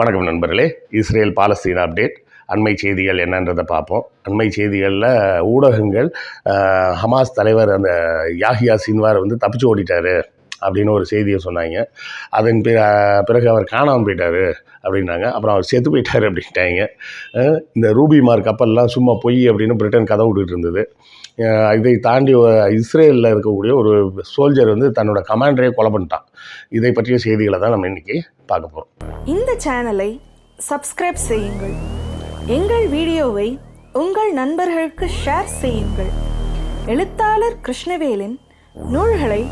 வணக்கம் நண்பர்களே. Israel Palestine update. அண்மை செய்திகள் என்னன்றதை பார்ப்போம். அண்மை செய்திகளில் ஊடகங்கள் ஹமாஸ் தலைவர் அந்த யாஹியா சின்வார் வந்து தப்பிச்சு ஓடிட்டார். அப்படின்னு ஒரு செய்தியை சொன்னாங்க. அதன் பிற பிறகு அவர் காணாமல் போயிட்டார் அப்படின்னாங்க. அப்புறம் அவர் செத்து போயிட்டாரு அப்படின்ட்டாங்க. இந்த ரூபிமார் கப்பல்லாம் சும்மா பொய் அப்படின்னு பிரிட்டன் கதை விட்டுட்டு இருந்தது. இதை தாண்டி இஸ்ரேலில் இருக்கக்கூடிய ஒரு சோல்ஜர் வந்து தன்னோட கமாண்டரே கொலை பண்ணிட்டான். இதை பற்றிய செய்திகளை தான் நம்ம இன்றைக்கி பார்க்க போகிறோம் இந்த சேனலை சப்ஸ்கிரைப் செய்யுங்கள். எங்கள் வீடியோவை உங்கள் நண்பர்களுக்கு ஷேர் செய்யுங்கள். எழுத்தாளர் கிருஷ்ணவேலின் நூல்களை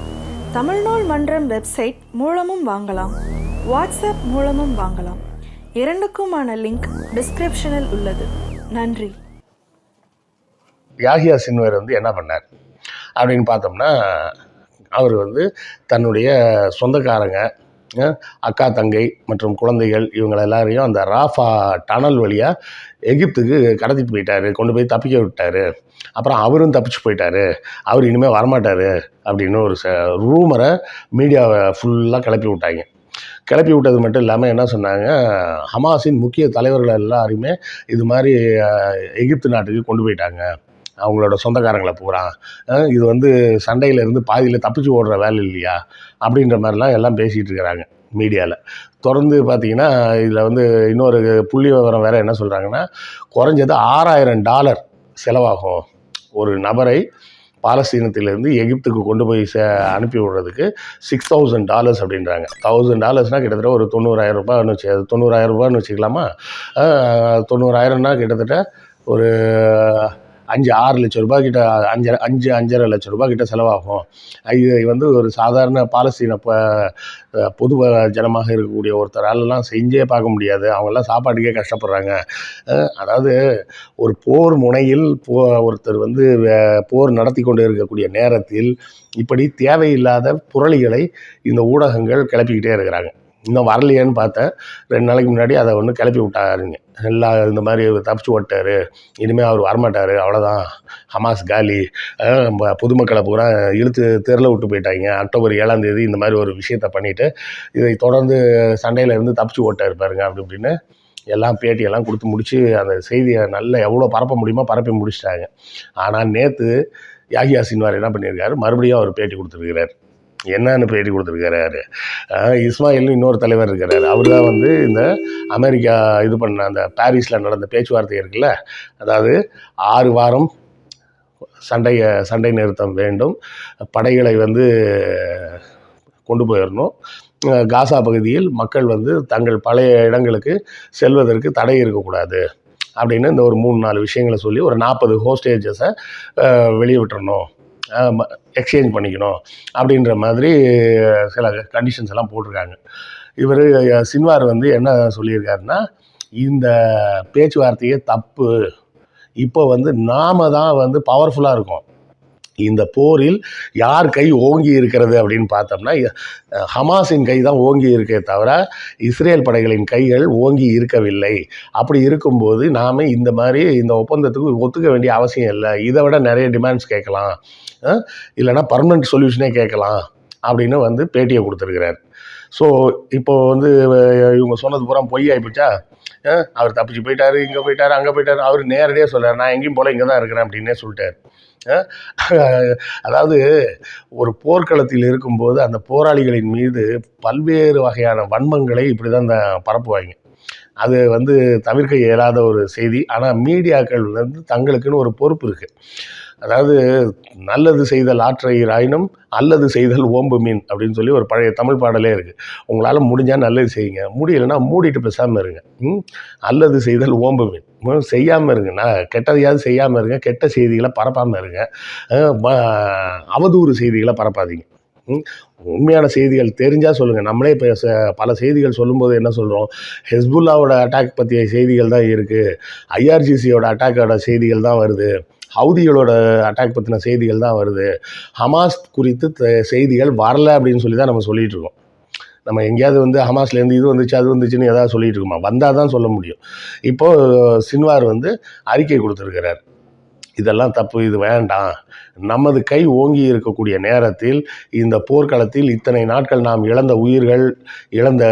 தமிழ்நாள் மன்றம் வெப்சைட் மூலமும் வாங்கலாம். வாட்ஸ்அப் மூலமும் வாங்கலாம். இரண்டுக்குமான லிங்க் டிஸ்கிரிப்ஷனில் உள்ளது. நன்றி. யாகியா சின்வர் வந்து என்ன பண்ணார்? அப்படின்னு பார்த்தோம்னா அவர் வந்து தன்னுடைய சொந்தக்காரங்க அக்கா தங்கை மற்றும் குழந்தைகள் இவங்களை எல்லாரையும் அந்த ராஃபா டனல் வழியாக எகிப்துக்கு கடத்திட்டு போயிட்டாரு. கொண்டு போய் தப்பிக்க விட்டார். அப்புறம் அவரும் தப்பிச்சு போயிட்டாரு. அவர் இனிமேல் வரமாட்டார் அப்படின்னு ஒரு ச ரூமரை மீடியாவை ஃபுல்லாக கிளப்பி விட்டாங்க. கிளப்பி விட்டது மட்டும் இல்லாமல் என்ன சொன்னாங்க ஹமாஸின் முக்கிய தலைவர்கள் எல்லாருமே இது மாதிரி எகிப்து நாட்டுக்கு கொண்டு போயிட்டாங்க. அவங்களோட சொந்தக்காரங்களை பூரா இது வந்து சண்டையிலேருந்து பாதியில் தப்பிச்சு ஓடுற வேலை இல்லையா? அப்படின்ற மாதிரிலாம் எல்லாம் பேசிகிட்டு இருக்கிறாங்க மீடியாவில் தொடர்ந்து பார்த்தீங்கன்னா இதில் வந்து இன்னொரு புள்ளி விவரம் வேறு என்ன சொல்கிறாங்கன்னா குறைஞ்சது ஆறாயிரம் டாலர் செலவாகும் ஒரு நபரை பாலஸ்தீனத்திலேருந்து எகிப்துக்கு கொண்டு போய் சே அனுப்பி விடுறதுக்கு சிக்ஸ் தௌசண்ட் டாலர்ஸ் அப்படின்றாங்க. தௌசண்ட் டாலர்ஸ்னால் கிட்டத்தட்ட ஒரு தொண்ணூறாயிரம் ரூபான்னு வச்சு அது தொண்ணூறாயிரம் ரூபான்னு வச்சுக்கலாமா? தொண்ணூறாயிரம்னா கிட்டத்தட்ட ஒரு அஞ்சு ஆறு லட்சம் ரூபாய் கிட்ட அஞ்சு அஞ்சு அஞ்சரை லட்சம் ரூபாய் கிட்ட செலவாகும். இது வந்து ஒரு சாதாரண பாலஸ்தீன ப பொது ஜனமாக இருக்கக்கூடிய ஒருத்தராலலாம் செஞ்சே பார்க்க முடியாது. அவங்கெல்லாம் சாப்பாட்டுக்கே கஷ்டப்படுறாங்க. அதாவது ஒரு போர் முனையில் போ ஒருத்தர் வந்து போர் நடத்தி கொண்டு இருக்கக்கூடிய நேரத்தில் இப்படி தேவையில்லாத புரளிகளை இந்த ஊடகங்கள் கிளப்பிக்கிட்டே இருக்கிறாங்க. இன்னும் வரலையேன்னு பார்த்தேன். ரெண்டு நாளைக்கு முன்னாடி அதை ஒன்று கிளப்பி விட்டாருங்க. எல்லாம் இந்த மாதிரி தப்பிச்சு ஓட்டாரு. இனிமேல் அவர் வரமாட்டார். அவ்வளோதான் ஹமாஸ் காலி. பொதுமக்களை பூரா இழுத்து தெருல விட்டு போயிட்டாங்க. அக்டோபர் ஏழாம் தேதி இந்த மாதிரி ஒரு விஷயத்த பண்ணிவிட்டு இதை தொடர்ந்து சண்டையில இருந்து தப்பிச்சு ஓட்டாரு பாருங்க அப்படி இப்படின்னு எல்லாம் பேட்டியெல்லாம் கொடுத்து முடித்து அந்த செய்தியை நல்ல எவ்வளோ பரப்ப முடியுமோ பரப்பி முடிச்சிட்டாங்க. ஆனால் நேற்று யாகி சின்வார் என்ன பண்ணியிருக்காரு? மறுபடியும் அவர் பேட்டி கொடுத்துருக்கிறார். என்னன்னு பேட்டி கொடுத்துருக்காரு இஸ்மாயில்னு இன்னொரு தலைவர் இருக்கிறாரு. அவர் தான் வந்து இந்த அமெரிக்கா இது பண்ண அந்த பாரிஸில் நடந்த பேச்சுவார்த்தை இருக்குல்ல? அதாவது ஆறு வாரம் சண்டையை சண்டை நிறுத்தம் வேண்டும். படைகளை வந்து கொண்டு போயிடணும் காசா பகுதியில் மக்கள் வந்து தங்கள் பழைய இடங்களுக்கு செல்வதற்கு தடை இருக்கக்கூடாது அப்படின்னு இந்த ஒரு மூணு நாலு விஷயங்களை சொல்லி ஒரு நாற்பது ஹோஸ்டேஜஸை வெளியே விட்டுறணும் எக்ஸ்சேஞ்ச் பண்ணிக்கணும் அப்படின்ற மாதிரி சில கண்டிஷன்ஸ் எல்லாம் போட்டிருக்காங்க. இவர் சின்வார் வந்து என்ன சொல்லியிருக்காருன்னா இந்த பேச்சுவார்த்தையே தப்பு. இப்போ வந்து நாம தான் வந்து பவர்ஃபுல்லாக இருக்கோம். இந்த போரில் யார் கை ஓங்கி இருக்கிறது அப்படின்னு பார்த்தோம்னா ஹமாஸின் கை தான் ஓங்கி இருக்கே தவிர இஸ்ரேல் படைகளின் கைகள் ஓங்கி இருக்கவில்லை. அப்படி இருக்கும்போது நாம் இந்த மாதிரி இந்த ஒப்பந்தத்துக்கு ஒத்துக்க வேண்டிய அவசியம் இல்லை. இதை விட நிறைய டிமாண்ட்ஸ் கேட்கலாம். இல்லைனா இல்லைன்னா பர்மனெண்ட் சொல்யூஷனே கேட்கலாம் அப்படின்னு வந்து பேட்டியை கொடுத்துருக்கிறார். ஸோ இப்போ வந்து இவங்க சொன்னது பூரா பொய் ஆகிப்போச்சா அவர் தப்பிச்சு போயிட்டார் இங்கே போயிட்டார் அங்கே போயிட்டார். அவர் நேரடியாக சொல்கிறார் நான் எங்கேயும் போல் இங்கே தான் இருக்கிறேன் அப்படின்னே சொல்லிட்டார். அதாவது ஒரு போர்க்களத்தில் இருக்கும்போது அந்த போராளிகளின் மீது பல்வேறு வகையான வன்மங்களை இப்படி தான் பரப்புவாங்க. அது வந்து தவிர்க்க இயலாத ஒரு செய்தி. ஆனால் மீடியாக்கள் வந்து தங்களுக்குன்னு ஒரு பொறுப்பு இருக்குது அதாவது நல்லது செய்தல் ஆற்றையிராயினும் அல்லது செய்தல் ஓம்பு மீன் அப்படின்னு சொல்லி ஒரு பழைய தமிழ் பாடலே இருக்குது உங்களால் முடிஞ்சால் நல்லது செய்யுங்க. முடியலைன்னா மூடிட்டு பேசாமல் இருங்க. அல்லது செய்தல் ஓம்பு மீன். செய்யாமல் இருங்க. நான் கெட்டதையாவது செய்யாமல் இருங்க. கெட்ட செய்திகளை பரப்பாமல் இருங்க. அவதூறு செய்திகளை பரப்பாதீங்க. உண்மையான செய்திகள் தெரிஞ்சால் சொல்லுங்கள் நம்மளே இப்போ பல செய்திகள் சொல்லும்போது என்ன சொல்கிறோம் ஹெஸ்புல்லாவோட அட்டாக் பற்றிய செய்திகள் தான் இருக்குது ஐஆர்ஜிசியோட அட்டாக்கோட செய்திகள் தான் வருது. ஹவுதிகளோட அட்டாக் பற்றின செய்திகள் தான் வருது. ஹமாஸ் குறித்து செய்திகள் வரல அப்படின்னு சொல்லி தான் நம்ம சொல்லிட்டு இருக்கோம். நம்ம எங்கேயாவது வந்து ஹமாஸ்லேருந்து இது வந்துச்சு அது வந்துச்சுன்னு ஏதாவது சொல்லிட்டு இருக்கோமா? வந்தால் தான் சொல்ல முடியும். இப்போது சின்வார் வந்து அறிக்கை கொடுத்துருக்கிறார். இதெல்லாம் தப்பு இது வேண்டாம். நமது கை ஓங்கி இருக்கக்கூடிய நேரத்தில் இந்த போர்க்களத்தில் இத்தனை நாட்கள் நாம் இழந்த உயிர்கள் இழந்த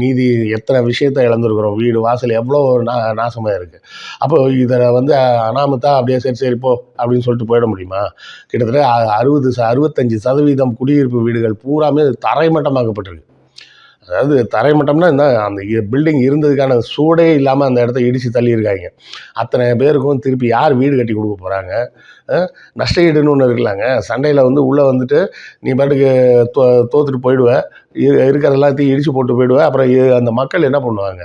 நீதி எத்தனை விஷயத்தை இழந்திருக்கிறோம் வீடு வாசல் எவ்வளோ நா நாசமாக இருக்குது அப்போ இதில் வந்து அனாமத்தா அப்படியே சரி சரி போ அப்படின்னு சொல்லிட்டு போயிட முடியுமா? கிட்டத்தட்ட அறுபது ச அறுபத்தஞ்சு சதவீதம் குடியிருப்பு வீடுகள் பூராமே தரைமட்டமாக்கப்பட்டிருக்கு. அதாவது தரைமட்டம்னா என்ன அந்த பில்டிங் இருந்ததுக்கான சூடே இல்லாமல் அந்த இடத்த இடித்து தள்ளியிருக்காங்க. அத்தனை பேருக்கும் திருப்பி யார் வீடு கட்டி கொடுக்க போகிறாங்க நஷ்ட ஈடுன்னு ஒன்று இருக்கலாங்க சண்டையில் வந்து உள்ளே வந்துட்டு நீ பாட்டுக்கு தோ தோத்துட்டு போயிடுவேன் இருக்கிற எல்லாத்தையும் இடித்து போட்டு போயிடுவேன் அப்புறம் அந்த மக்கள் என்ன பண்ணுவாங்க?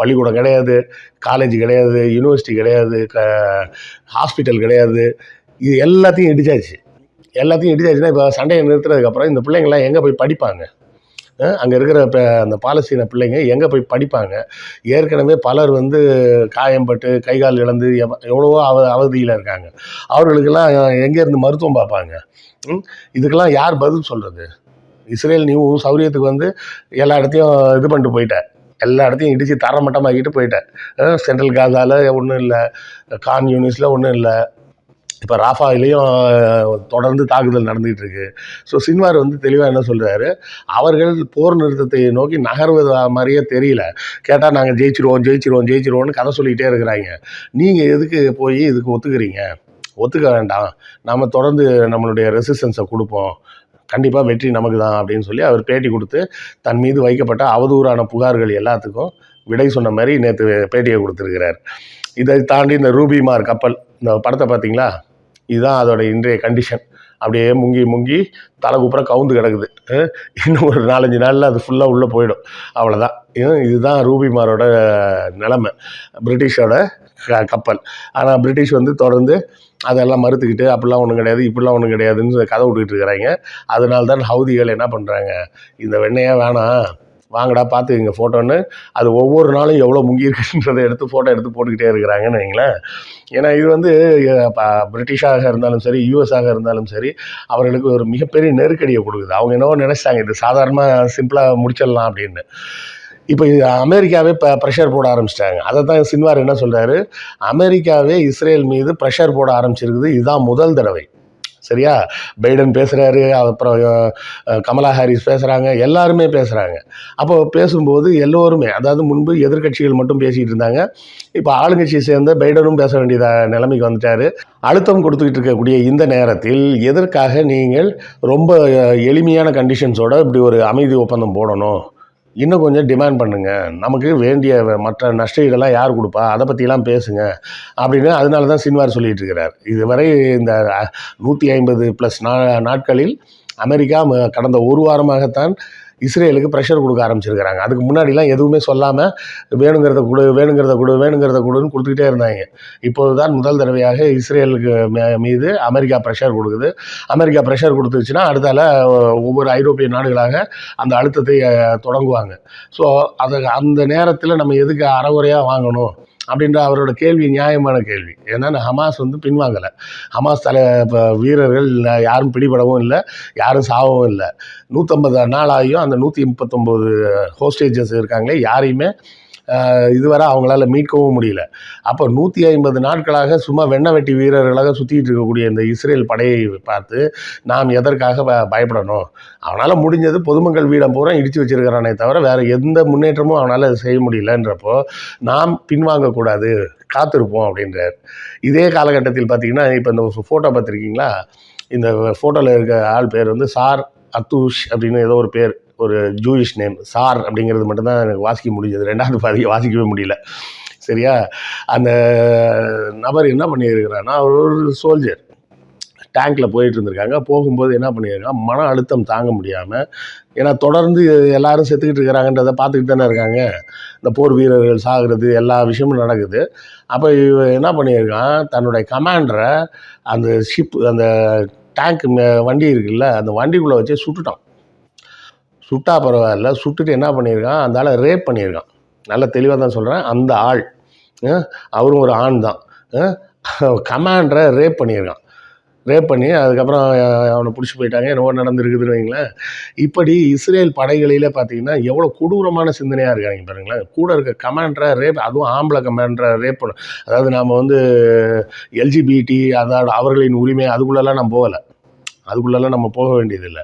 பள்ளிக்கூடம் கிடையாது காலேஜ் கிடையாது யூனிவர்சிட்டி கிடையாது க ஹாஸ்பிட்டல் கிடையாது. இது எல்லாத்தையும் இடிச்சாச்சு. எல்லாத்தையும் இடிச்சாச்சுன்னா இப்போ சண்டையை நிறுத்துறதுக்கப்புறம் இந்த பிள்ளைங்கள்லாம் எங்கே போய் படிப்பாங்க? அங்கே இருக்கிற இப்போ அந்த பாலஸ்தீன பிள்ளைங்க எங்கே போய் படிப்பாங்க? ஏற்கனவே பலர் வந்து காயம்பட்டு கை கால் இழந்து எவ்வளவோ அவ அவதியில் இருக்காங்க. அவர்களுக்கெல்லாம் எங்கேருந்து மருத்துவம் பார்ப்பாங்க? இதுக்கெல்லாம் யார் பதில் சொல்கிறது இஸ்ரேல் நீ சௌரியத்துக்கு வந்து எல்லா இடத்தையும் இது பண்ணிட்டு போயிட்ட. எல்லா இடத்தையும் இடித்து தரமட்டமாக்கிட்டு போயிட்டேன் சென்ட்ரல் காசாவில் ஒன்றும் இல்லை கான் யூனிஸில் ஒன்றும் இல்லை. இப்போ ராஃபாவிலையும் தொடர்ந்து தாக்குதல் நடந்துகிட்டு இருக்கு. ஸோ சின்வார் வந்து தெளிவாக என்ன சொல்கிறாரு அவர்கள் போர் நிறுத்தத்தை நோக்கி நகர்வது மாதிரியே தெரியல. கேட்டால் நாங்கள் ஜெயிச்சிருவோம் ஜெயிச்சிருவோம் ஜெயிச்சிருவோம்னு கதை சொல்லிகிட்டே இருக்கிறாங்க. நீங்கள் எதுக்கு போய் இதுக்கு ஒத்துக்கிறீங்க? ஒத்துக்க வேண்டாம். நம்ம தொடர்ந்து நம்மளுடைய ரெசிஸ்டன்ஸை கொடுப்போம். கண்டிப்பாக வெற்றி நமக்கு தான் அப்படின்னு சொல்லி அவர் பேட்டி கொடுத்து தன் மீது வைக்கப்பட்ட அவதூறான புகார்கள் எல்லாத்துக்கும் விடை சொன்ன மாதிரி நேற்று பேட்டியை கொடுத்துருக்கிறார். இதை தாண்டி இந்த ரூபிமார் கப்பல் இந்த படத்தை பார்த்தீங்களா? இதுதான் அதோட இன்றைய கண்டிஷன் அப்படியே முங்கி முங்கி தலை கூப்பிட கவுந்து கிடக்குது. இன்னும் ஒரு நாலஞ்சு நாளில் அது ஃபுல்லாக உள்ளே போயிடும். அவ்வளோதான் இதுதான் ரூபிமாரோட நிலைமை. பிரிட்டிஷோட க கப்பல். ஆனால் பிரிட்டிஷ் வந்து தொடர்ந்து அதெல்லாம் மறுத்துக்கிட்டு அப்படிலாம் ஒன்றும் கிடையாது இப்படிலாம் ஒன்றும் கிடையாதுன்னு கதை விட்டுக்கிட்டு இருக்கிறாங்க. அதனால தான் ஹவுதிகள் என்ன பண்ணுறாங்க இந்த வெண்ணெயே வேணாம். வாங்கடா பார்த்துக்கங்க ஃபோட்டோன்னு அது ஒவ்வொரு நாளும் எவ்வளோ முங்கியிருக்குன்றதை எடுத்து ஃபோட்டோ எடுத்து போட்டுக்கிட்டே இருக்கிறாங்கன்னு வைங்களேன். ஏன்னா இது வந்து ப- பிரிட்டிஷாக இருந்தாலும் சரி யூஎஸாக இருந்தாலும் சரி அவர்களுக்கு ஒரு மிகப்பெரிய நெருக்கடியை கொடுக்குது. அவங்க என்னவோ நினச்சிட்டாங்க இது சாதாரணமாக சிம்பிளாக முடிச்சிடலாம் அப்படின்னு. இப்போ இது அமெரிக்காவே இப்போ ப்ரெஷர் போட ஆரம்பிச்சிட்டாங்க. அதை தான் சின்வார் என்ன சொல்கிறாரு அமெரிக்காவே இஸ்ரேல் மீது ப்ரெஷர் போட ஆரம்பிச்சிருக்குது. இதுதான் முதல் தடவை. சரியா? பைடன் பேசுகிறாரு அப்புறம் கமலா ஹாரிஸ் பேசுகிறாங்க எல்லாருமே பேசுகிறாங்க அப்போ பேசும்போது எல்லோருமே அதாவது முன்பு எதிர்க்கட்சிகள் மட்டும் பேசிகிட்டு இருந்தாங்க இப்போ ஆளுங்கட்சியை சேர்ந்த பைடனும் பேச வேண்டிய நிலைமைக்கு வந்துட்டாரு. அழுத்தம் கொடுத்துக்கிட்டு இருக்கக்கூடிய இந்த நேரத்தில் எதற்காக நீங்கள் ரொம்ப எளிமையான கண்டிஷன்ஸோட இப்படி ஒரு அமைதி ஒப்பந்தம் போடணும்? இன்னும் கொஞ்சம் டிமாண்ட் பண்ணுங்கள் நமக்கு வேண்டிய மற்ற நஷ்டஈடெல்லாம் யார் கொடுப்பா? அதை பற்றிலாம் பேசுங்க. அப்படின்னு அதனால தான் சின்வார் சொல்லிகிட்டு இருக்கிறார். இதுவரை இந்த நூற்றி ஐம்பது ப்ளஸ் நா நாட்களில் அமெரிக்கா ம- கடந்த ஒரு வாரமாகத்தான் இஸ்ரேலுக்கு ப்ரெஷர் கொடுக்க ஆரம்பிச்சிருக்கிறாங்க. அதுக்கு முன்னாடிலாம் எதுவுமே சொல்லாமல் வேணுங்கிறத கொடு வேணுங்கிறத கொடு வேணுங்கிறத கொடுன்னு கொடுத்துக்கிட்டே இருந்தாங்க. இப்போது தான் முதல் தடவையாக இஸ்ரேலுக்கு மீது அமெரிக்கா ப்ரெஷர் கொடுக்குது. அமெரிக்கா ப்ரெஷர் கொடுத்துச்சுன்னா அடுத்தால ஒவ்வொரு ஐரோப்பிய நாடுகளாக அந்த அழுத்தத்தை தொடங்குவாங்க. ஸோ அது அந்த நேரத்தில் நம்ம எதுக்கு அறகுறையாக வாங்கணும்? அப்படின்ற அவரோட கேள்வி நியாயமான கேள்வி. ஏன்னா ஹமாஸ் வந்து பின்வாங்கலை. ஹமாஸ் தலை இப்போ வீரர்கள் யாரும் பிடிபடவும் இல்லை யாரும் சாகவும் இல்லை. நூற்றம்பது நாளாகியும் அந்த நூற்றி முப்பத்தொம்போது ஹோஸ்டேஜஸ் இருக்காங்களே யாரையுமே இதுவரை அவங்களால மீட்கவும் முடியல. அப்போ நூற்றி ஐம்பது நாட்களாக சும்மா வெண்ண வெட்டி வீரர்களாக சுற்றிட்டு இருக்கக்கூடிய இந்த இஸ்ரேல் படையை பார்த்து நாம் எதற்காக பயப்படணும்? அவனால் முடிஞ்சது பொதுமக்கள் வீடம் பூரா இடித்து வச்சிருக்கிறானே தவிர வேறு எந்த முன்னேற்றமும் அவனால் செய்ய முடியலன்றப்போ நாம் பின்வாங்கக்கூடாது காத்திருப்போம் அப்படின்றார். இதே காலகட்டத்தில் பார்த்தீங்கன்னா இப்போ இந்த ஃபோட்டோ பார்த்துருக்கீங்களா? இந்த ஃபோட்டோவில் இருக்க ஆள் பேர் வந்து சார் அத்தூஷ் அப்படின்னு ஏதோ ஒரு பேர். ஒரு ஜூயிஷ் நேம் சார் அப்படிங்கிறது மட்டும்தான் எனக்கு வாசிக்க முடிஞ்சது. ரெண்டாவது பாதி வாசிக்கவே முடியல. சரியா? அந்த நபர் என்ன பண்ணியிருக்கிறான்னா அவர் ஒரு சோல்ஜர் டேங்க்கில் போயிட்டு இருந்திருக்காங்க. போகும்போது என்ன பண்ணியிருக்காங்க? மன அழுத்தம் தாங்க முடியாமல் ஏன்னா தொடர்ந்து எல்லாரும் செத்துக்கிட்டு இருக்கிறாங்கன்றதை பார்த்துக்கிட்டு தானே இருக்காங்க. இந்த போர் வீரர்கள் சாகிறது எல்லா விஷயமும் நடக்குது. அப்போ இவ என்ன பண்ணியிருக்கான்? தன்னுடைய கமாண்டரை அந்த ஷிப் அந்த டேங்க் வண்டி இருக்குல்ல அந்த வண்டிக்குள்ளே வச்சு சுட்டுட்டான். சுட்டா பரவாயில்ல. சுட்டுட்டு என்ன பண்ணியிருக்கான்? அந்த ஆளை ரேப் பண்ணியிருக்கான். நல்ல தெளிவாக தான் சொல்கிறேன் அந்த ஆள் அவரும் ஒரு ஆண் தான். கமாண்டரை ரேப் பண்ணியிருக்கான். ரேப் பண்ணி அதுக்கப்புறம் அவனை பிடிச்சி போயிட்டாங்க. என்னவோ நடந்திருக்குதுன்னு வைங்களேன். இப்படி இஸ்ரேல் படைகளில் பார்த்தீங்கன்னா எவ்வளோ கொடூரமான சிந்தனையாக இருக்காங்க பாருங்களேன். கூட இருக்க கமாண்டரை ரேப் அதுவும் ஆம்பளை கமாண்டரை ரேப் பண்ண அதாவது நாம் வந்து எல்ஜிபிடி அதாவது அவர்களின் உரிமை அதுக்குள்ளெல்லாம் நான் போகலை. அதுக்குள்ளெல்லாம் நம்ம போக வேண்டியதில்லை.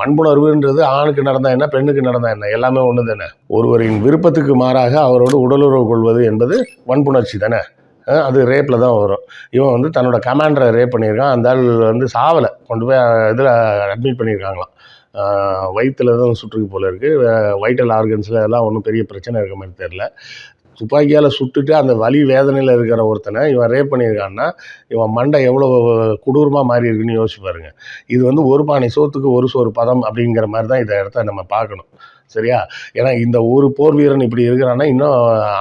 வன்புணர்வுன்றது ஆணுக்கு நடந்தா என்ன பெண்ணுக்கு நடந்தா என்ன? எல்லாமே ஒன்று தானே ஒருவரின் விருப்பத்துக்கு மாறாக அவரோடு உடலுறவு கொள்வது என்பது வன்புணர்ச்சி தானே? அது ரேப்பில் தான் வரும். இவன் வந்து தன்னோட கமாண்டரை ரேப் பண்ணியிருக்கான். அந்த ஆள் வந்து சாவலை. கொண்டு போய் இதில் அட்மிட் பண்ணியிருக்காங்களாம். வயிற்றில் தான் சுற்றுக்கு போல இருக்குது வைட்டல் ஆர்கன்ஸில் எல்லாம் ஒன்றும் பெரிய பிரச்சனை இருக்க மாதிரி தெரில துப்பாக்கியால் சுட்டுட்டு அந்த வலி வேதனையில் இருக்கிற ஒருத்தனை இவன் ரேப் பண்ணியிருக்கான்னா இவன் மண்டை எவ்வளோ கொடூரமாக மாறி இருக்குன்னு யோசிச்சு பாருங்க. இது வந்து ஒரு பானை சோத்துக்கு ஒரு சோறு பதம் அப்படிங்கிற மாதிரி தான் இந்த இடத்த நம்ம பார்க்கணும். சரியா? ஏன்னா இந்த ஒரு போர் வீரன் இப்படி இருக்கிறான்னா இன்னும்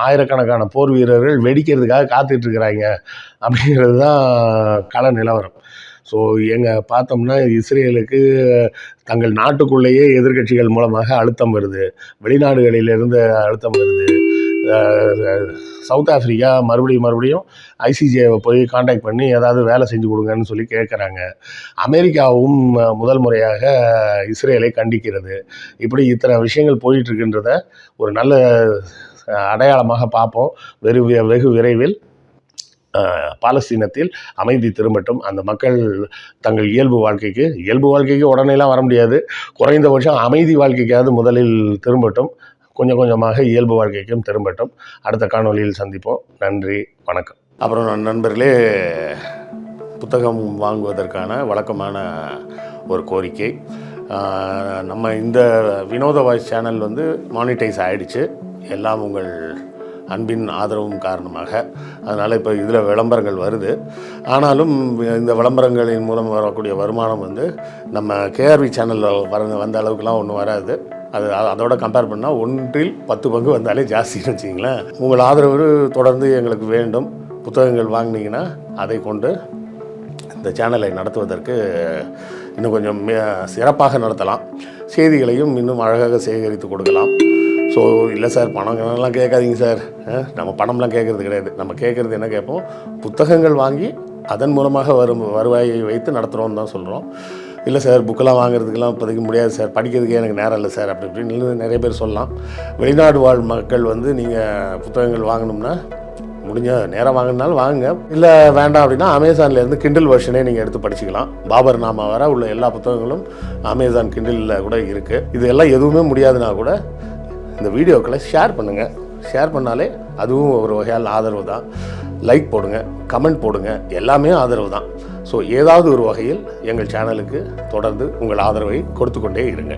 ஆயிரக்கணக்கான போர் வீரர்கள் வெடிக்கிறதுக்காக காத்துட்டு இருக்கிறாங்க அப்படிங்கிறது தான் கள நிலவரம். ஸோ எங்கள் பார்த்தோம்னா இஸ்ரேலுக்கு தங்கள் நாட்டுக்குள்ளேயே எதிர்க்கட்சிகள் மூலமாக அழுத்தம் வருது. வெளிநாடுகளிலிருந்து அழுத்தம் வருது. சவுத் ஆஃப்ரிக்கா மறுபடியும் மறுபடியும் ஐசிஜேவை போய் காண்டாக்ட் பண்ணி ஏதாவது வேலை செஞ்சு கொடுங்கன்னு சொல்லி கேட்குறாங்க. அமெரிக்காவும் முதல் முறையாக இஸ்ரேலை கண்டிக்கிறது. இப்படி இத்தனை விஷயங்கள் போயிட்டுருக்குன்றத ஒரு நல்ல அடையாளமாக பார்ப்போம். வெறு வெகு விரைவில் பாலஸ்தீனத்தில் அமைதி திரும்பட்டும். அந்த மக்கள் தங்கள் இயல்பு வாழ்க்கைக்கு இயல்பு வாழ்க்கைக்கு உடனேலாம் வர முடியாது. குறைந்தபட்சம் அமைதி வாழ்க்கைக்காவது முதலில் திரும்பட்டும். கொஞ்சம் கொஞ்சமாக இயல்பு வாழ்க்கைக்கும் திரும்பட்டும். அடுத்த காணொலியில் சந்திப்போம். நன்றி வணக்கம். அப்புறம் நண்பர்களே புத்தகம் வாங்குவதற்கான வழக்கமான ஒரு கோரிக்கை. நம்ம இந்த வினோத வாய்ஸ் சேனல் வந்து மானிட்டைஸ் ஆகிடுச்சு எல்லாம் உங்கள் அன்பின் ஆதரவும் காரணமாக. அதனால் இப்போ இதில் விளம்பரங்கள் வருது. ஆனாலும் இந்த விளம்பரங்களின் மூலம் வரக்கூடிய வருமானம் வந்து நம்ம கேஆர்வி சேனலில் வர வந்த அளவுக்குலாம் ஒன்றும் வராது. அது அதோட கம்பேர் பண்ணால் ஒன்றில் பத்து பங்கு வந்தாலே ஜாஸ்தின்னு வச்சிங்களேன் உங்கள் ஆதரவு தொடர்ந்து எங்களுக்கு வேண்டும். புத்தகங்கள் வாங்கினீங்கன்னா அதை கொண்டு இந்த சேனலை நடத்துவதற்கு இன்னும் கொஞ்சம் சிறப்பாக நடத்தலாம். செய்திகளையும் இன்னும் அழகாக சேகரித்து கொடுக்கலாம். ஸோ இல்லை சார் பணம் கேட்காதீங்க சார் நம்ம பணம்லாம் கேட்குறது கிடையாது. நம்ம கேட்குறது என்ன கேட்போம்? புத்தகங்கள் வாங்கி அதன் மூலமாக வரும் வருவாயை வைத்து நடத்துகிறோம்னு தான் சொல்கிறோம் இல்லை சார் புக்கெல்லாம் வாங்குறதுக்கெல்லாம் இப்போதைக்கு முடியாது சார். படிக்கிறதுக்கே எனக்கு நேரம் இல்லை சார். அப்படி இப்படின்னு நிறைய பேர் சொல்லலாம். வெளிநாடு வாழ் மக்கள் வந்து நீங்கள் புத்தகங்கள் வாங்கணும்னா முடிஞ்ச நேரம் வாங்கினாலும் வாங்குங்க. இல்லை வேண்டாம் அப்படின்னா அமேசான்லேருந்து கிண்டில் வெர்ஷனே நீங்கள் எடுத்து படிச்சுக்கலாம். பாபர் நாமா வர உள்ள எல்லா புத்தகங்களும் அமேசான் கிண்டிலில் கூட இருக்குது இது எல்லாம் எதுவுமே முடியாதுன்னா கூட இந்த வீடியோக்களை ஷேர் பண்ணுங்கள் ஷேர் பண்ணாலே அதுவும் ஒரு வகையால் ஆதரவு தான். லைக் போடுங்க கமெண்ட் போடுங்க. எல்லாமே ஆதரவு தான். ஸோ ஏதாவது ஒரு வகையில் எங்கள் சேனலுக்கு தொடர்ந்து உங்கள் ஆதரவை கொடுத்து கொண்டே இருங்க